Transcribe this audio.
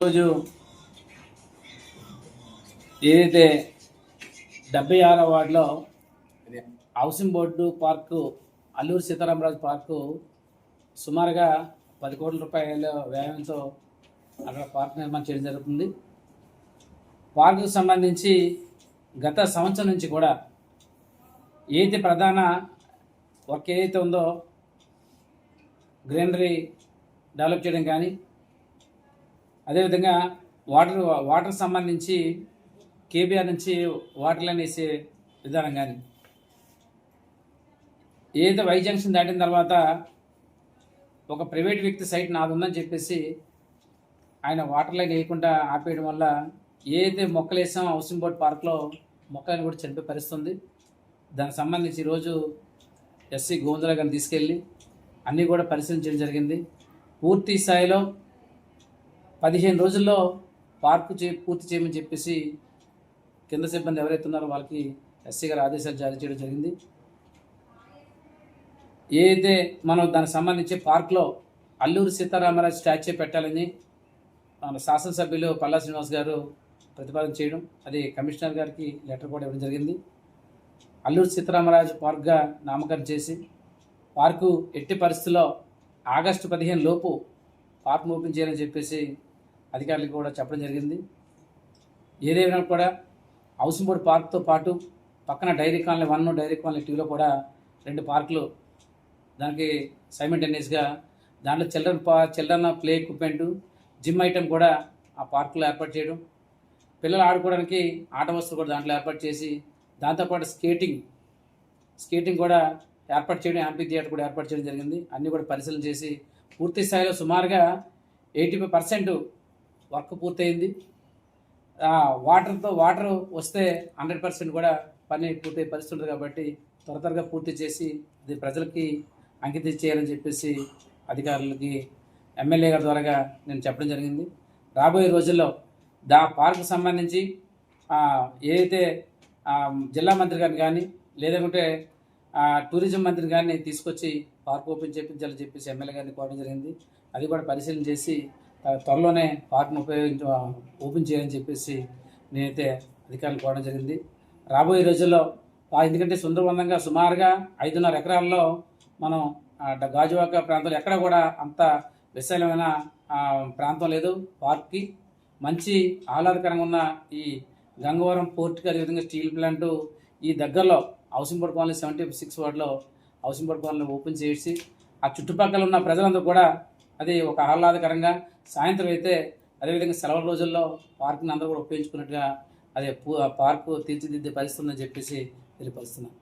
ఈరోజు ఏదైతే డెబ్బై ఆరో వార్డులో housing board park Alluri Sitaramaraju park సుమారుగా పది కోట్ల రూపాయల వ్యయంతో అక్కడ పార్క్ నిర్మాణం చేయడం జరుగుతుంది. పార్కుకు సంబంధించి గత సంవత్సరం నుంచి కూడా ఏది ప్రధాన వర్క్ ఏదైతే ఉందో గ్రీనరీ డెవలప్ చేయడం కానీ అదేవిధంగా వాటర్ వాటర్ సంబంధించి కేబీఆర్ నుంచి వాటర్ లైన్ వేసే విధానం కానీ. ఏదైతే వై జంక్షన్ దాటిన తర్వాత ఒక ప్రైవేట్ వ్యక్తి సైట్ నాదుందని చెప్పేసి ఆయన వాటర్ లైన్ వేయకుండా ఆపేయడం వల్ల ఏదైతే మొక్కలు వేసామో హౌసింగ్ బోర్డ్ పార్క్లో మొక్కలను కూడా చనిపోయే పరిస్థితుంది. దానికి సంబంధించి ఈరోజు ఎస్సీ గోవిందరావు గారిని తీసుకెళ్ళి అన్నీ కూడా పరిశీలించడం జరిగింది. పూర్తి స్థాయిలో పదిహేను రోజుల్లో పార్కు చే పూర్తి చేయమని చెప్పేసి కింద సిబ్బంది ఎవరైతే ఉన్నారో వాళ్ళకి ఎస్సీ గారు ఆదేశాలు జారీ చేయడం జరిగింది. ఏదైతే మనం దానికి సంబంధించి పార్క్లో అల్లూరు సీతారామరాజు స్టాచ్యూ పెట్టాలని మన శాసనసభ్యులు పల్లా శ్రీనివాస్ గారు ప్రతిపాదన చేయడం అది కమిషనర్ గారికి లెటర్ కూడా ఇవ్వడం జరిగింది. అల్లూరు సీతారామరాజు పార్క్గా నామకరణం చేసి పార్కు ఎట్టి పరిస్థితుల్లో ఆగస్టు పదిహేను లోపు పార్క్ ఓపెన్ చేయాలని చెప్పేసి అధికారులకు కూడా చెప్పడం జరిగింది. ఏదేమైనా కూడా హౌసింగ్ బోర్డ్ పార్క్తో పాటు పక్కన dairy colony one dairy colony టూలో కూడా రెండు పార్కులు దానికి సైమెంటేనియస్గా దాంట్లో చిల్డ్రన్ పా children play equipment gym item కూడా ఆ పార్కులో ఏర్పాటు చేయడం పిల్లలు ఆడుకోవడానికి ఆట వస్తువులు కూడా దాంట్లో ఏర్పాటు చేసి దాంతోపాటు స్కేటింగ్ స్కేటింగ్ కూడా ఏర్పాటు చేయడం యాంపీ థియేటర్ కూడా ఏర్పాటు చేయడం జరిగింది. అన్నీ కూడా పరిశీలన చేసి పూర్తి స్థాయిలో సుమారుగా ఎయిటీ ఫైవ్ పర్సెంట్ వర్క్ పూర్తయింది. వాటర్తో వాటర్ వస్తే హండ్రెడ్ పర్సెంట్ కూడా పని పూర్తయ్యే పరిస్థితి ఉంటుంది కాబట్టి త్వర త్వరగా పూర్తి చేసి ఇది ప్రజలకి అంకితం చేయాలని చెప్పేసి అధికారులకి ఎమ్మెల్యే గారి ద్వారా నేను చెప్పడం జరిగింది. రాబోయే రోజుల్లో దా పార్కు సంబంధించి ఏదైతే జిల్లా మంత్రి గారిని కానీ లేదంటే టూరిజం మంత్రిని కానీ తీసుకొచ్చి పార్క్ ఓపెన్ చేయించాలని చెప్పేసి ఎమ్మెల్యే గారిని కోరడం జరిగింది. అది కూడా పరిశీలన చేసి త్వరలోనే పార్క్ను ఉపయోగించ ఓపెన్ చేయాలని చెప్పేసి నేనైతే అధికారులు కోవడం జరిగింది. రాబోయే రోజుల్లో ఎందుకంటే సుందరవందంగా సుమారుగా ఐదున్నర ఎకరాల్లో మనం గాజువాక ప్రాంతంలో ఎక్కడ కూడా అంత విశాలమైన ప్రాంతం లేదు. పార్క్కి మంచి ఆహ్లాదకరంగా ఉన్న ఈ గంగవరం పోర్ట్కి అదేవిధంగా స్టీల్ ప్లాంట్ ఈ దగ్గరలో housing board colony seventy six వార్డులో హౌసింగ్ బోర్డ్ కాలనీ ఓపెన్ చేసి ఆ చుట్టుపక్కల ఉన్న ప్రజలందరూ కూడా అది ఒక ఆహ్లాదకరంగా సాయంత్రం అయితే అదేవిధంగా సెలవుల రోజుల్లో పార్క్ని అందరూ కూడా ఉపయోగించుకున్నట్టుగా అదే పూ- పార్కు తీర్చిదిద్దే పరిస్థితుందని చెప్పేసి తెలియపరుస్తున్నాను.